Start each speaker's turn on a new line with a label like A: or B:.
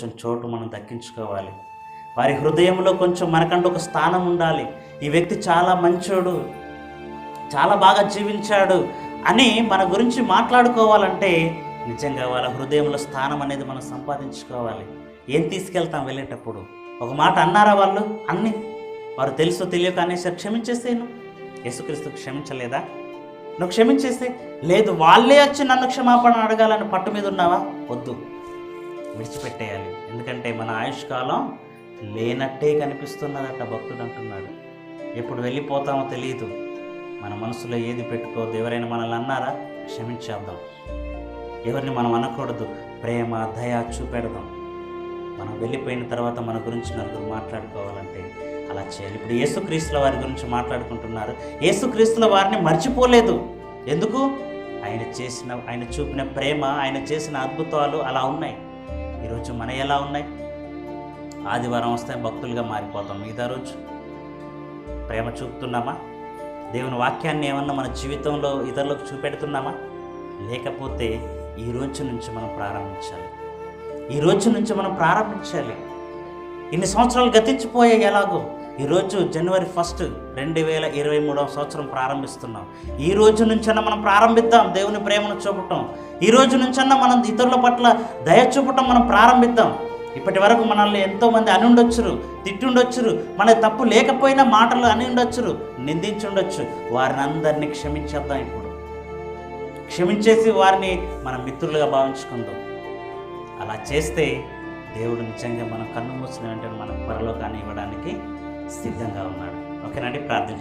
A: కొంచెం చోటు మనం దక్కించుకోవాలి. వారి హృదయంలో కొంచెం మనకంటూ ఒక స్థానం ఉండాలి. ఈ వ్యక్తి చాలా మంచోడు చాలా బాగా జీవించాడు అని మన గురించి మాట్లాడుకోవాలంటే నిజంగా వాళ్ళ హృదయంలో స్థానం అనేది మనం సంపాదించుకోవాలి. ఏం తీసుకెళ్తాం వెళ్ళేటప్పుడు? ఒక మాట అన్నారా వాళ్ళు? అన్ని. వారు తెలుసు తెలియక అనేసి క్షమించేసేను యేసుక్రీస్తు క్షమించలేదా? నువ్వు క్షమించేస్తే లేదు వాళ్ళే వచ్చి నన్ను క్షమాపణ అడగాలని పట్టు మీద ఉన్నావా? వద్దు. విడిచిపెట్టేయాలి. ఎందుకంటే మన ఆయుష్కాలం లేనట్టే కనిపిస్తున్నదట భక్తుడు అంటున్నాడు. ఎప్పుడు వెళ్ళిపోతామో తెలియదు మన మనసులో ఏది పెట్టుకోవద్దు. ఎవరైనా మనల్ని అన్నారా? క్షమించేద్దాం. ఎవరిని మనం అనకూడదు. ప్రేమ దయ చూపెడదాం. మనం వెళ్ళిపోయిన తర్వాత మన గురించి నలుగురు మాట్లాడుకోవాలంటే అలా చేయాలి. ఇప్పుడు యేసుక్రీస్తుల వారి గురించి మాట్లాడుకుంటున్నారు. యేసుక్రీస్తుల వారిని మర్చిపోలేదు. ఎందుకు? ఆయన చేసిన ఆయన చూపిన ప్రేమ ఆయన చేసిన అద్భుతాలు అలా ఉన్నాయి. ఈరోజు మన ఎలా ఉన్నాయి? ఆదివారం వస్తే భక్తులుగా మారిపోతాం. మిగతా రోజు ప్రేమ చూపుతున్నామా? దేవుని వాక్యాన్ని ఏమన్నా మన జీవితంలో ఇతరులకు చూపెడుతున్నామా? లేకపోతే ఈ రోజు నుంచి మనం ప్రారంభించాలి. ఈ రోజు నుంచి మనం ప్రారంభించాలి. ఇన్ని సంవత్సరాలు గతించిపోయాయి ఎలాగో? ఈరోజు జనవరి ఫస్ట్ రెండు వేల ఇరవై మూడవ సంవత్సరం ప్రారంభిస్తున్నాం. ఈ రోజు నుంచన్నా మనం ప్రారంభిద్దాం దేవుని ప్రేమను చూపటం. ఈ రోజు నుంచన్నా మనం ఇతరుల పట్ల దయ చూపటం మనం ప్రారంభిద్దాం. ఇప్పటి వరకు మనల్ని ఎంతోమంది అని ఉండొచ్చురు తిట్టుండొచ్చురు మన తప్పు లేకపోయినా మాటలు అని ఉండొచ్చురు నిందించుండొచ్చు. వారిని అందరినీ క్షమించేద్దాం ఇప్పుడు. క్షమించేసి వారిని మన మిత్రులుగా భావించుకుందాం. అలా చేస్తే దేవుడు నిజంగా మనం కన్ను మూసిన వెంటనే మనకు పరలోకాన్ని ఇవ్వడానికి సిద్ధంగా ఉన్నాడు ఓకేనండి ప్రార్థించు